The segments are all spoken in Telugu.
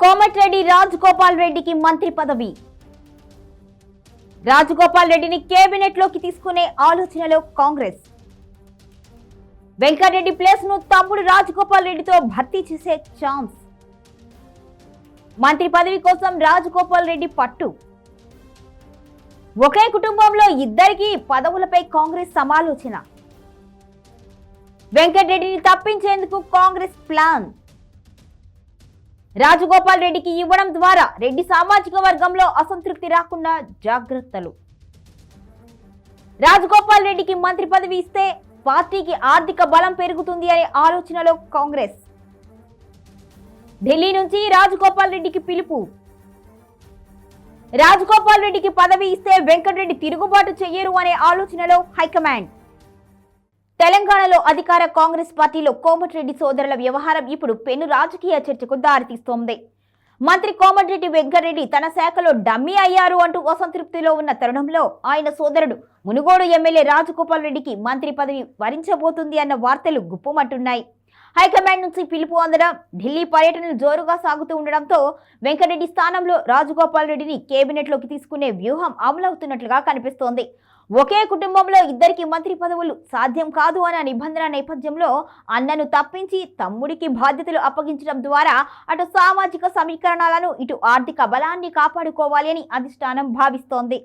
కోమటిరెడ్డి రాజగోపాల్ రెడ్డికి మంత్రి పదవి. రాజగోపాల్ రెడ్డిని కేబినెట్లోకి తీసుకునే ఆలోచనలో కాంగ్రెస్. వెంకటరెడ్డి ప్లేస్ను తమ్ముడు రాజగోపాల్ రెడ్డితో భర్తీ చేసే ఛాన్స్. మంత్రి పదవి కోసం రాజగోపాల్ రెడ్డి పట్టు. ఒకే కుటుంబంలో ఇద్దరికి పదవులపై కాంగ్రెస్ సమాలోచన. వెంకటరెడ్డిని తప్పించేందుకు కాంగ్రెస్ ప్లాన్. రాజగోపాల్ రెడ్డికి ఇవ్వడం ద్వారా రెడ్డి సామాజిక వర్గంలో అసంతృప్తి రాకుండా జాగ్రత్తలు. రాజగోపాల్ రెడ్డికి మంత్రి పదవి ఇస్తే పార్టీకి ఆర్థిక బలం పెరుగుతుంది అనే ఆలోచనలో కాంగ్రెస్. ఢిల్లీ నుంచి రాజగోపాల్ రెడ్డికి పిలుపు. రాజగోపాల్ రెడ్డికి పదవి ఇస్తే వెంకటరెడ్డి తిరుగుబాటు చెయ్యరు అనే ఆలోచనలో హైకమాండ్. తెలంగాణలో అధికార కాంగ్రెస్ పార్టీలో కోమటిరెడ్డి సోదరుల వ్యవహారం ఇప్పుడు పెను రాజకీయ చర్చకు దారితీస్తోంది. మంత్రి కోమటిరెడ్డి వెంకటరెడ్డి తన శాఖలో డమ్మీ అయ్యారు అంటూ అసంతృప్తిలో ఉన్న తరుణంలో ఆయన సోదరుడు మునుగోడు ఎమ్మెల్యే రాజగోపాల్ రెడ్డికి మంత్రి పదవి వరించబోతుంది అన్న వార్తలు గుప్పమంటున్నాయి. హైకమాండ్ నుంచి పిలుపు అందడం ఢిల్లీ పర్యటనలు జోరుగా సాగుతూ ఉండడంతో వెంకటరెడ్డి స్థానంలో రాజగోపాల్ రెడ్డిని కేబినెట్లోకి తీసుకునే వ్యూహం అమలవుతున్నట్లుగా కనిపిస్తోంది. ఒకే కుటుంబంలో ఇద్దరికి మంత్రి పదవులు సాధ్యం కాదు అన్న నిబంధన నేపథ్యంలో అన్నను తప్పించి తమ్ముడికి బాధ్యతలు అప్పగించడం ద్వారా అటు సామాజిక సమీకరణాలను ఇటు ఆర్థిక బలాన్ని కాపాడుకోవాలి అని అధిష్టానం భావిస్తోంది.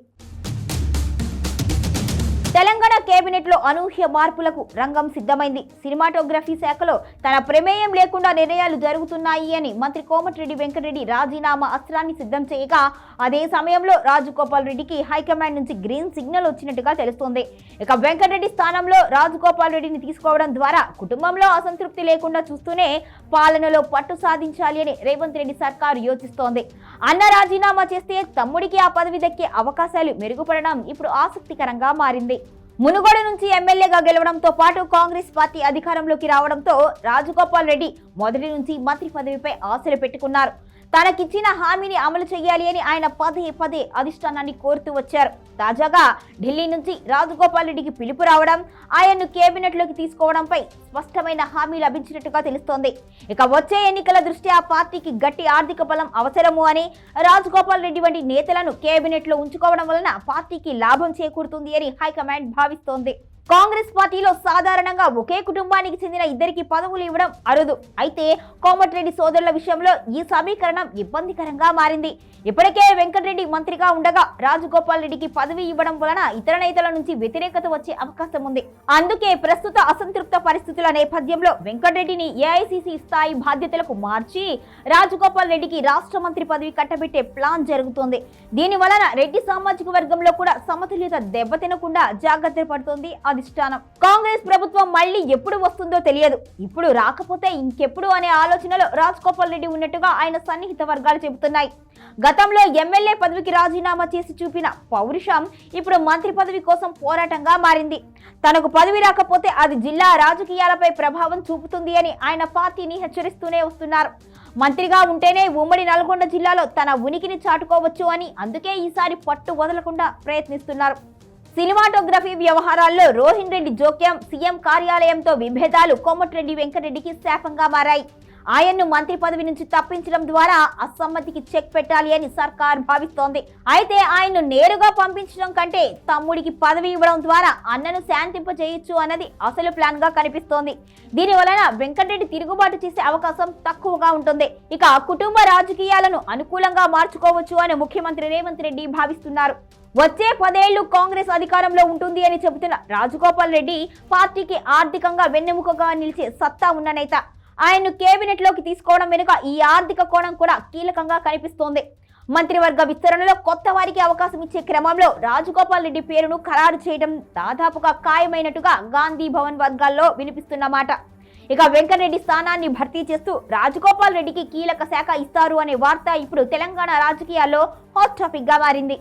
కేబినెట్లో అనూహ్య మార్పులకు రంగం సిద్ధమైంది. సినిమాటోగ్రఫీ శాఖలో తన ప్రమేయం లేకుండా నిర్ణయాలు జరుగుతున్నాయి అని మంత్రి కోమటిరెడ్డి వెంకటరెడ్డి రాజీనామా అస్త్రాన్ని సిద్ధం చేయగా అదే సమయంలో రాజగోపాల్ రెడ్డికి హైకమాండ్ నుంచి గ్రీన్ సిగ్నల్ వచ్చినట్టుగా తెలుస్తోంది. ఇక వెంకటరెడ్డి స్థానంలో రాజగోపాల్ రెడ్డిని తీసుకోవడం ద్వారా కుటుంబంలో అసంతృప్తి లేకుండా చూస్తూనే పాలనలో పట్టు సాధించాలి అని రేవంత్ రెడ్డి సర్కారు యోచిస్తోంది. అన్న రాజీనామా చేస్తే తమ్ముడికి ఆ పదవి దక్కే అవకాశాలు మెరుగుపడడం ఇప్పుడు ఆసక్తికరంగా మారింది. మునుగోడు నుంచి ఎమ్మెల్యేగా గెలవడంతో పాటు కాంగ్రెస్ పార్టీ అధికారంలోకి రావడంతో రాజగోపాల్ రెడ్డి మొదటి నుంచి మంత్రి పదవిపై ఆశలు పెట్టుకున్నారు. తనకిచ్చిన హామీని అమలు చేయాలి అని ఆయన పదే పదే అధిష్టానాన్ని కోరుతూ వచ్చారు. తాజాగా ఢిల్లీ నుంచి రాజగోపాల్ రెడ్డికి పిలుపు రావడం ఆయన్ను కేబినెట్లోకి తీసుకోవడంపై స్పష్టమైన హామీ లభించినట్టుగా తెలుస్తోంది. ఇక వచ్చే ఎన్నికల దృష్ట్యా పార్టీకి గట్టి ఆర్థిక బలం అవసరము అని రాజగోపాల్ రెడ్డి వంటి నేతలను కేబినెట్లో ఉంచుకోవడం వలన పార్టీకి లాభం చేకూరుతుంది అని హైకమాండ్ భావిస్తోంది. కాంగ్రెస్ పార్టీలో సాధారణంగా ఒకే కుటుంబానికి చెందిన ఇద్దరికి పదవులు ఇవ్వడం అరుదు. అయితే కోమటిరెడ్డి సోదరుల విషయంలో ఈ సమీకరణం ఇబ్బందికరంగా మారింది. ఇప్పటికే వెంకటరెడ్డి మంత్రిగా ఉండగా రాజగోపాల్ రెడ్డికి పదవి ఇవ్వడం వలన ఇతర నేతల నుంచి వ్యతిరేకత వచ్చే అవకాశం ఉంది. అందుకే ప్రస్తుత అసంతృప్త పరిస్థితుల నేపథ్యంలో వెంకటరెడ్డిని ఏఐసిసి స్థాయి బాధ్యతలకు మార్చి రాజగోపాల్ రెడ్డికి రాష్ట్ర మంత్రి పదవి కట్టబెట్టే ప్లాన్ జరుగుతోంది. దీని వలన రెడ్డి సామాజిక వర్గంలో కూడా సమతుల్యత దెబ్బతినకుండా జాగ్రత్త పడుతోంది అధిష్టానం. కాంగ్రెస్ ప్రభుత్వం మళ్ళీ ఎప్పుడు వస్తుందో తెలియదు. ఇప్పుడు రాకపోతే ఇంకెప్పుడు అనే ఆలోచనలో రాజగోపాల్ రెడ్డి ఉన్నట్టుగా ఆయన సన్నిహిత వర్గాలు చెబుతున్నాయి. గతంలో ఎమ్మెల్యే పదవికి రాజీనామా చేసి చూపిన పౌరుషం ఇప్పుడు మంత్రి పదవి కోసం పోరాటంగా మారింది. తనకు పదవి రాకపోతే అది జిల్లా రాజకీయాలపై ప్రభావం చూపుతుంది అని ఆయన పార్టీని హెచ్చరిస్తూనే వస్తున్నారు. మంత్రిగా ఉంటేనే ఉమ్మడి నల్గొండ జిల్లాలో తన ఉనికిని చాటుకోవచ్చు అని అందుకే ఈసారి పట్టు వదలకుండా ప్రయత్నిస్తున్నారు. సినిమాటోగ్రఫీ వ్యవహారాల్లో రోహిన్ రెడ్డి జోక్యం సీఎం కార్యాలయంతో విభేదాలు కోమటిరెడ్డి వెంకటరెడ్డికి శాపంగా మారాయి. ఆయన్ను మంత్రి పదవి నుంచి తప్పించడం ద్వారా అసమ్మతికి చెక్ పెట్టాలి అని సర్కార్ భావిస్తోంది. అయితే ఆయన్ను నేరుగా పంపించడం కంటే తమ్ముడికి పదవి ఇవ్వడం ద్వారా అన్నను శాంతింప చేయొచ్చు అన్నది అసలు ప్లాన్గా కనిపిస్తోంది. దీని వలన వెంకటరెడ్డి తిరుగుబాటు చేసే అవకాశం తక్కువగా ఉంటుంది. ఇక కుటుంబ రాజకీయాలను అనుకూలంగా మార్చుకోవచ్చు అని ముఖ్యమంత్రి రేవంత్ రెడ్డి భావిస్తున్నారు. వచ్చే పదేళ్ళు కాంగ్రెస్ అధికారంలో ఉంటుంది అని చెబుతున్న రాజగోపాల్ రెడ్డి పార్టీకి ఆర్థికంగా వెన్నెముకగా నిలిచే సత్తా ఉన్న నేత. ఆయన్ను కేబినెట్లోకి తీసుకోవడం వెనుక ఈ ఆర్థిక కోణం కూడా కీలకంగా కనిపిస్తోంది. మంత్రివర్గ విస్తరణలో కొత్త వారికి అవకాశం ఇచ్చే క్రమంలో రాజగోపాల్ రెడ్డి పేరును ఖరారు చేయడం దాదాపుగా ఖాయమైనట్టుగా గాంధీ భవన్ వర్గాల్లో వినిపిస్తున్నమాట ఇక వెంకటరెడ్డి స్థానాన్ని భర్తీ చేస్తూ రాజగోపాల్ రెడ్డికి కీలక శాఖ ఇస్తారు అనే వార్త ఇప్పుడు తెలంగాణ రాజకీయాల్లో హాట్ టాపిక్గా మారింది.